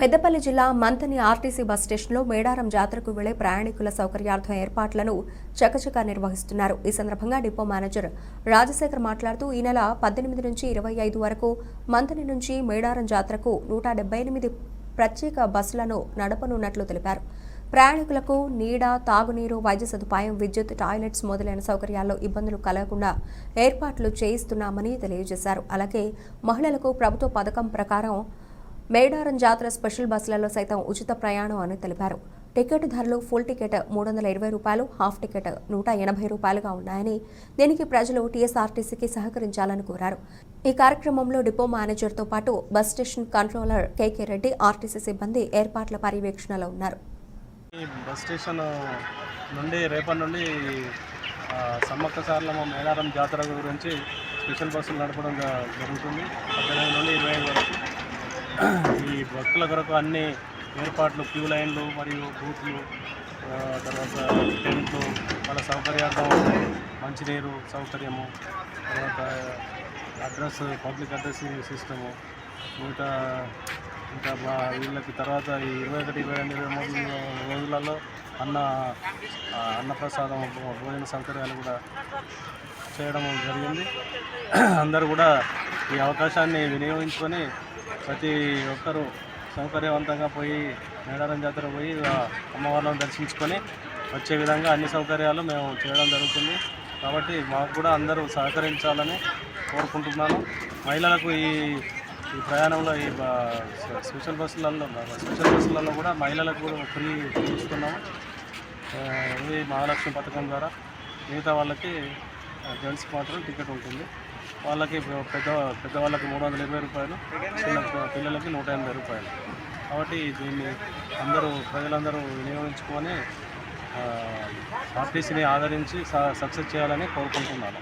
పెద్దపల్లి జిల్లా Manthani RTC bus స్టేషన్లో మేడారం జాతరకు వెళ్ళే ప్రయాణికుల సౌకర్యార్థం ఏర్పాట్లను చకచకా నిర్వహిస్తున్నారు. ఈ సందర్భంగా డిపో మేనేజర్ రాజశేఖర్ మాట్లాడుతూ ఈ నెల పద్దెనిమిది నుంచి ఇరవై ఐదు వరకు మంతని నుంచి మేడారం జాతరకు నూట ఎనిమిది ప్రత్యేక బస్సులను నడపనున్నట్లు తెలిపారు. ప్రయాణికులకు నీడ తాగునీరు వైద్య సదుపాయం విద్యుత్ టాయిలెట్స్ మొదలైన సౌకర్యాల్లో ఇబ్బందులు కలగకుండా ఏర్పాట్లు చేయిస్తున్నామని తెలియజేశారు. అలాగే మహిళలకు ప్రభుత్వ పథకం ప్రకారం మేడారం జాతర స్పెషల్ బస్సులలో సైతం ఉచిత ప్రయాణం అని తెలిపారు. టికెట్ ధరలు ఫుల్ టికెట్ మూడు వందల ఇరవై రూపాయలు హాఫ్ టికెట్ నూట ఎనభై రూపాయలుగా ఉన్నాయని దీనికి ప్రజలు టీఎస్ఆర్టీసీకి సహకరించాలని కోరారు. ఈ కార్యక్రమంలో డిపో మేనేజర్తో పాటు bus station controller KK Reddy RTC సిబ్బంది ఏర్పాట్ల పర్యవేక్షణలో ఉన్నారు. బస్ స్టేషన్ నుండి రేపటి నుండి సమ్మక్క సార్లమ్మ మేడారం జాతర గురించి స్పెషల్ బస్సులు నడపడం జరుగుతుంది. పద్దెనిమిది నుండి ఇరవై వరకు. ఈ భక్తుల కొరకు అన్ని ఏర్పాట్లు క్యూ లైన్లు మరియు బూత్లు తర్వాత టెంట్లు వాళ్ళ సౌకర్యార్థం మంచినీరు సౌకర్యము తర్వాత అడ్రస్ పబ్లిక్ అడ్రస్ సిస్టము మిగతా ఇంకా మా వీళ్ళకి తర్వాత ఈ ఇరవై ఒకటి ఇరవై రెండు ఇరవై మూడు రోజులలో అన్న అన్నప్రసాదం భోజన సౌకర్యాలు కూడా చేయడం జరిగింది. అందరూ కూడా ఈ అవకాశాన్ని వినియోగించుకొని ప్రతి ఒక్కరూ సౌకర్యవంతంగా పోయి మేడారం జాతర పోయి అమ్మవార్లను దర్శించుకొని వచ్చే విధంగా అన్ని సౌకర్యాలు మేము చేయడం జరుగుతుంది. కాబట్టి మాకు కూడా అందరూ సహకరించాలని కోరుకుంటున్నాను. మహిళలకు ఈ ఈ ప్రయాణంలో ఈ స్పెషల్ బస్సులలో స్పెషల్ బస్సులలో కూడా మహిళలకు కూడా ఫ్రీ ఇస్తున్నాము. ఇది మహాలక్ష్మి పథకం ద్వారా. మిగతా వాళ్ళకి జెంట్స్కి మాత్రం టికెట్ ఉంటుంది. వాళ్ళకి పెద్ద పెద్దవాళ్ళకి మూడు వందల ఇరవై రూపాయలు చిన్న పిల్లలకి నూట ఎనభై రూపాయలు. కాబట్టి దీన్ని అందరూ ప్రజలందరూ వినియోగించుకొని ఆర్టీసీని ఆదరించి సక్సెస్ చేయాలని కోరుకుంటున్నాను.